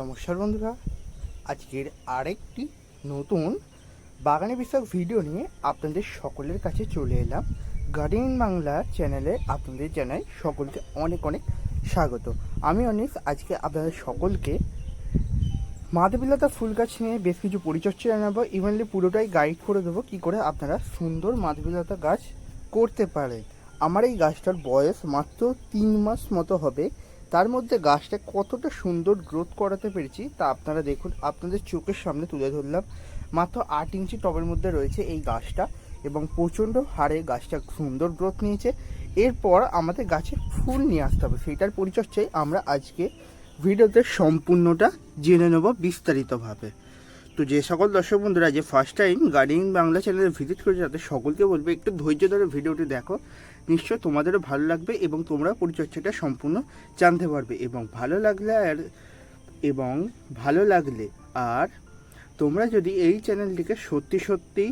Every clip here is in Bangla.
নমস্কার বন্ধুরা, আজকের আরেকটি নতুন বাগানে বিষয়ক ভিডিও নিয়ে আপনাদের সকলের কাছে চলে এলাম। গার্ডেন বাংলা চ্যানেলে আপনাদের জানাই সকলকে অনেক অনেক স্বাগত। আমি অনিস, আজকে আপনাদের সকলকে মাধবীলতা ফুল গাছ নিয়ে বেশ কিছু পরিচর্যা জানাব। ইভেনলি পুরোটাই গাইড করে দেবো কী করে আপনারা সুন্দর মাধবীলতা গাছ করতে পারেন। আমার এই গাছটার বয়স মাত্র তিন মাস মতো হবে। তার মধ্যে গাছটা কতটা সুন্দর গ্রোথ করাতে পেরেছি তা আপনারা দেখুন, আপনাদের চোখের সামনে তুলে ধরলাম। মাত্র আট ইঞ্চি টবের মধ্যে রয়েছে এই গাছটা এবং প্রচণ্ড হারে গাছটা সুন্দর গ্রোথ নিয়েছে। এরপর আমাদের গাছে ফুল নিয়ে আসতে হবে। সেইটার পরিচর্যায় আমরা আজকে ভিডিওতে সম্পূর্ণটা জেনে নেব বিস্তারিতভাবে। তো যে সকল দর্শক বন্ধুরা, যে ফার্স্ট টাইম গার্ডিং বাংলা চ্যানেলে ভিজিট করেছে, তাদের সকলকে বলবে, একটু ধৈর্য ধরে ভিডিওটি দেখো। নিশ্চয় তোমাদেরও ভালো লাগবে এবং তোমরা পরিচর্যাটা সম্পূর্ণ জানতে পারবে এবং ভালো লাগলে আর, এবং ভালো লাগলে আর তোমরা যদি এই চ্যানেলটিকে সত্যি সত্যি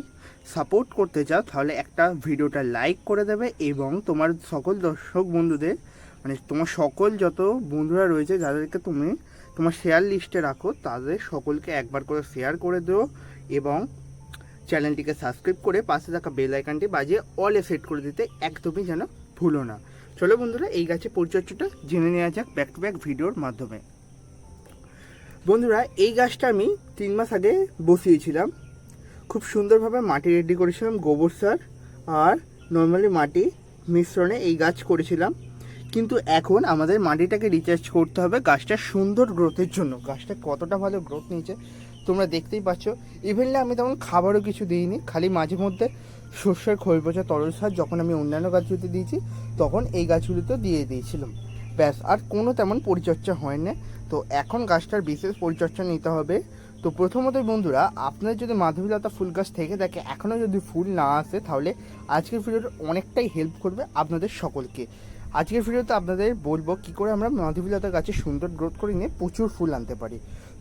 সাপোর্ট করতে চাও, তাহলে একটা ভিডিওটা লাইক করে দেবে এবং তোমার সকল দর্শক বন্ধুদের মানে তোমার সকল যত বন্ধুরা রয়েছে যাদেরকে তুমি তোমার শেয়ার লিস্টে রাখো, তাদের সকলকে একবার করে শেয়ার করে দিও এবং চ্যানেলটিকে সাবস্ক্রাইব করে পাশে থাকা বেল আইকনটি বাজিয়ে অলে সেট করে দিতে একদমই যেন ভুলো না। চলো বন্ধুরা, এই গাছের পরিচর্যাটা জেনে নেওয়া যাক ব্যাক টু ব্যাক ভিডিওর মাধ্যমে। বন্ধুরা, এই গাছটা আমি তিন মাস আগে বসিয়েছিলাম। খুব সুন্দরভাবে মাটি রেডি করেছিলাম, গোবর সার আর নর্মালি মাটি মিশ্রণে এই গাছ করেছিলাম। কিন্তু এখন আমাদের মাটিটাকে রিচার্জ করতে হবে গাছটা সুন্দর গ্রোথের জন্য। গাছটা কতটা ভালো গ্রোথ নিয়েছে তোমরা দেখতেই পাচ্ছ। ইভেনলি আমি তেমন খাবারও কিছু দিইনি, খালি মাঝে মধ্যে শস্যের খৈল পচা তরল সার যখন আমি অন্যান্য গাছগুলিতে দিয়েছি, তখন এই গাছগুলিতেও দিয়ে দিয়েছিলাম। ব্যাস, আর কোনো তেমন পরিচর্যা হয় না তো এখন গাছটার বিশেষ পরিচর্যা নিতে হবে। তো প্রথমত বন্ধুরা, আপনার যদি মাধবীলতা ফুল গাছ থেকে থাকে, এখনও যদি ফুল না আসে, তাহলে আজকের ভিডিওটা অনেকটাই হেল্প করবে আপনাদের সকলকে। আজকের ভিডিওতে আপনাদের বলব কি করে আমরা মাধবীলতা গাছে সুন্দর গ্রোথ করে নিয়ে প্রচুর ফুল আনতে পারি।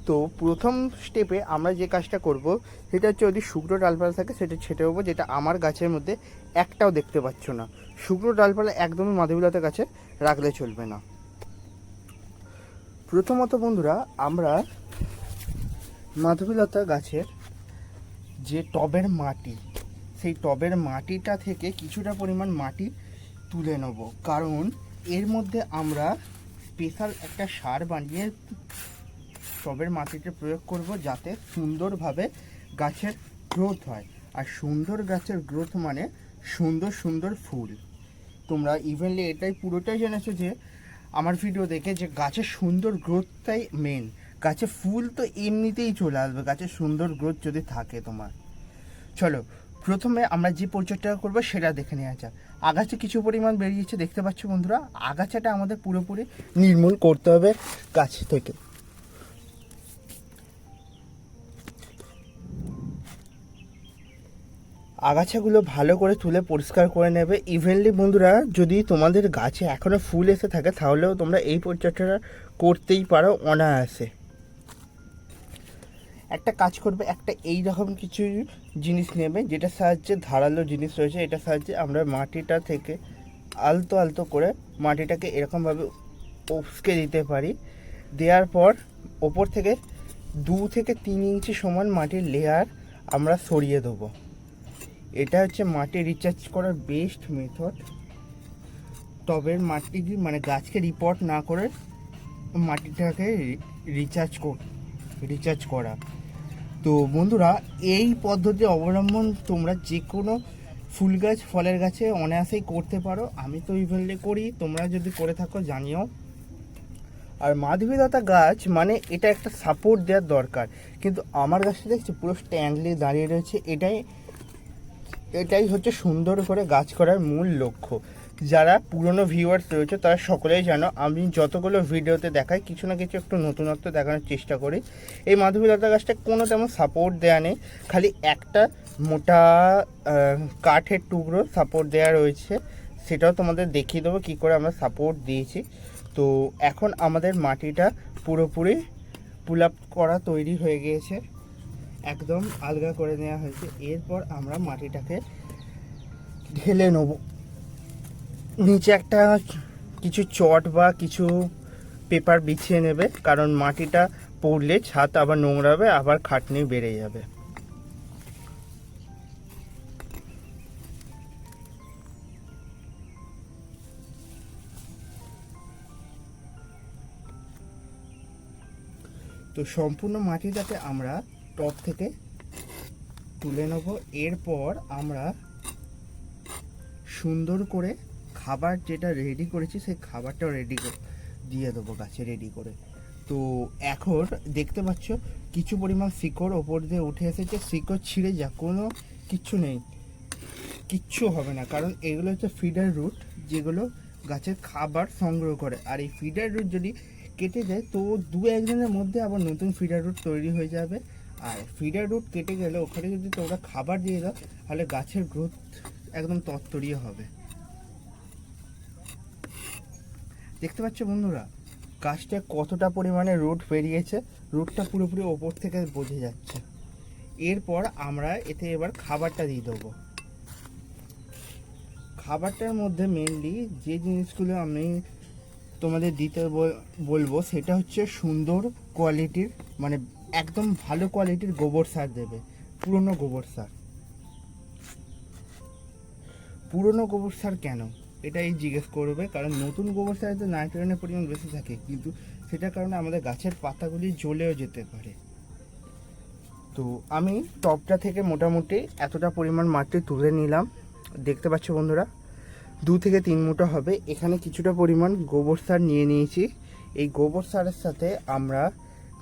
তো প্রথম স্টেপে আমরা যে কাজটা করব, সেটা হচ্ছে যদি শুকনো ডালপালা থাকে, সেটা ছেটে দেবো যেটা আমার গাছের মধ্যে একটাও দেখতে পাচ্ছ না। শুকনো ডালপালা একদমই মাধবীলতা গাছে রাখলে চলবে না। প্রথমত বন্ধুরা, আমরা মাধবীলতা গাছের যে টবের মাটি, সেই টবের মাটিটা থেকে কিছুটা পরিমাণ মাটি তুলে নেব। কারণ এর মধ্যে আমরা স্পেশাল একটা সার বানিয়ে টবের মাটিতে প্রয়োগ করব যাতে সুন্দরভাবে গাছের গ্রোথ হয়। আর সুন্দর গাছের গ্রোথ মানে সুন্দর সুন্দর ফুল। তোমরা ইভেনলি এটাই পুরোটাই জেনেছো যে, আমার ভিডিও দেখে যে গাছের সুন্দর গ্রোথটাই মেন গাছে ফুল তো এমনিতেই চলে আসবে, গাছের সুন্দর গ্রোথ যদি থাকে তোমার। চলো, প্রথমে আমরা যে পরিচর্যা করব সেটা দেখে নেওয়া যাক। আগাছা কিছু পরিমাণ বেরিয়েছে, দেখতে পাচ্ছ বন্ধুরা? আগাছাটা আমাদের পুরোপুরি নির্মূল করতে হবে গাছ থেকে। আগাছাগুলো ভালো করে তুলে পরিষ্কার করে নেবে। ইভেনলি বন্ধুরা, যদি তোমাদের গাছে এখনও ফুল এসে থাকে, তাহলেও তোমরা এই পরিচর্যাটা করতেই পারো অনায়াসে। একটা কাজ করবে, একটা এই রকম কিছু জিনিস নেবে যেটা সাহায্যে ধারালো জিনিস রয়েছে এটা সাহায্যে আমরা মাটিটা থেকে আলতো আলতো করে মাটিটাকে এরকমভাবে উপসকে দিতে পারি। দেওয়ার পর ওপর থেকে দু থেকে তিন ইঞ্চি সমান মাটির লেয়ার আমরা সরিয়ে দেবো। এটা হচ্ছে মাটি রিচার্জ করার বেস্ট মেথড তবে মাটি মানে গাছকে রিপোর্ট না করে মাটিটাকে রিচার্জ কর রিচার্জ করা। তো বন্ধুরা, এই পদ্ধতি অবলম্বন তোমরা যে কোনো ফুল গাছ, ফলের গাছে অনায়াসেই করতে পারো। আমি তো ইভেনলি করি, তোমরা যদি করে থাকো, জানিও। আর মাধবীলতা গাছ মানে এটা একটা সাপোর্ট দেওয়ার দরকার। কিন্তু আমার গাছটা দেখছি পুরো স্ট্যান্ডলি দাঁড়িয়ে রয়েছে। এটাই এটাই হচ্ছে সুন্দর করে গাছ করার মূল লক্ষ্য। যারা পুরনো ভিউয়ার্স রয়েছে, তারা সকলেই জানো, আমি যতগুলো ভিডিওতে দেখাই, কিছু না কিছু একটু নতুনত্ব দেখানোর চেষ্টা করি। এই মাধবীলতা গাছটা কোনো তেমন সাপোর্ট দেওয়া নেই, খালি একটা মোটা কাঠের টুকরো সাপোর্ট দেওয়া রয়েছে। সেটাও তোমাদের দেখিয়ে দেবো কী করে আমরা সাপোর্ট দিয়েছি। তো এখন আমাদের মাটিটা পুরোপুরি পুল আপ করা তৈরি হয়ে গিয়েছে। একদম আলগা করে নেওয়া হয়েছে। এরপর আমরা মাটিটাকে ঢেলে নেব। নিচে একটা কিছু চট বা কিছু পেপার বিছিয়ে নেবে, কারণ মাটিটা পড়লে ছাদ আবার নোংরা হবে আবার খাটনি বেড়ে যাবে। তো সম্পূর্ণ মাটিটাকে আমরা টপ থেকে তুলে নেব। এরপর আমরা সুন্দর করে খাবার যেটা রেডি করেছি, সেই খাবারটা রেডি দিয়ে দেবো, গাছে রেডি করে। তো এখন দেখতে পাচ্ছ, কিছু পরিমাণ শিকড় ওপর দিয়ে উঠে এসেছে। শিকড় ছিঁড়ে যা কোনো কিচ্ছু নেই। কিচ্ছু হবে না, কারণ এগুলো হচ্ছে ফিডার রুট যেগুলো গাছের খাবার সংগ্রহ করে। আর এই ফিডার রুট যদি কেটে যায়, তো দু একদিনের মধ্যে আবার নতুন ফিডার রুট তৈরি হয়ে যাবে। আর ফিডার রুট কেটে গেলে ওখানে যদি তোমরা খাবার দিয়ে দাও, তাহলে গাছের গ্রোথ একদম তত্তরিয়ে হবে। দেখতে পাচ্ছ বন্ধুরা, গাছটা কতটা পরিমাণে রুট বেরিয়েছে রুটটা পুরোপুরি ওপর থেকে বোঝা যাচ্ছে। এরপর আমরা এতে এবার খাবারটা দিয়ে দেবো। খাবারটার মধ্যে মেনলি যে জিনিসগুলো আমি তোমাদের দিতে বলব, সেটা হচ্ছে সুন্দর কোয়ালিটির মানে একদম ভালো কোয়ালিটির গোবর সার দেবে, পুরনো গোবর সার। পুরনো গোবর সার কেন? এটাই জিজ্ঞেস করবে, কারণ নতুন গোবর সারে তো নাইট্রোজেনের পরিমাণ বেশি থাকে, কিন্তু সেটার কারণে আমাদের গাছের পাতাগুলি জ্বলেও যেতে পারে। তো আমি টপটা থেকে মোটামুটি এতটা পরিমাণ মাটি তুলে নিলাম। দেখতে পাচ্ছ বন্ধুরা, দু থেকে তিন মুঠো হবে। এখানে কিছুটা পরিমাণ গোবর সার নিয়ে নিয়েছি। এই গোবর সারের সাথে আমরা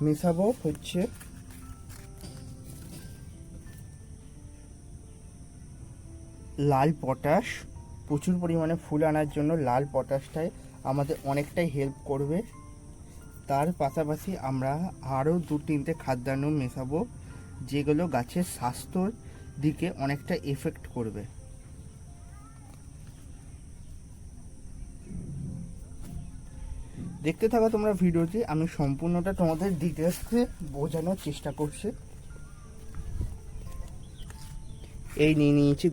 মেশাবো, হচ্ছে। লাল পটাশ। প্রচুর পরিমাণে ফুল আনার জন্য লাল পটাশটাই আমাদের অনেকটাই হেল্প করবে। তার পাশাপাশি আমরা আরও দু, তিনটে খাদ্যান্ন মেশাবো, যেগুলো গাছের স্বাস্থ্যর দিকে অনেকটা এফেক্ট করবে। দেখতে থাকো তোমরা ভিডিওটি আমি সম্পূর্ণটা তোমাদের ডিটেলসে বোঝানোর চেষ্টা করছি। এই নিয়ে নিয়েছি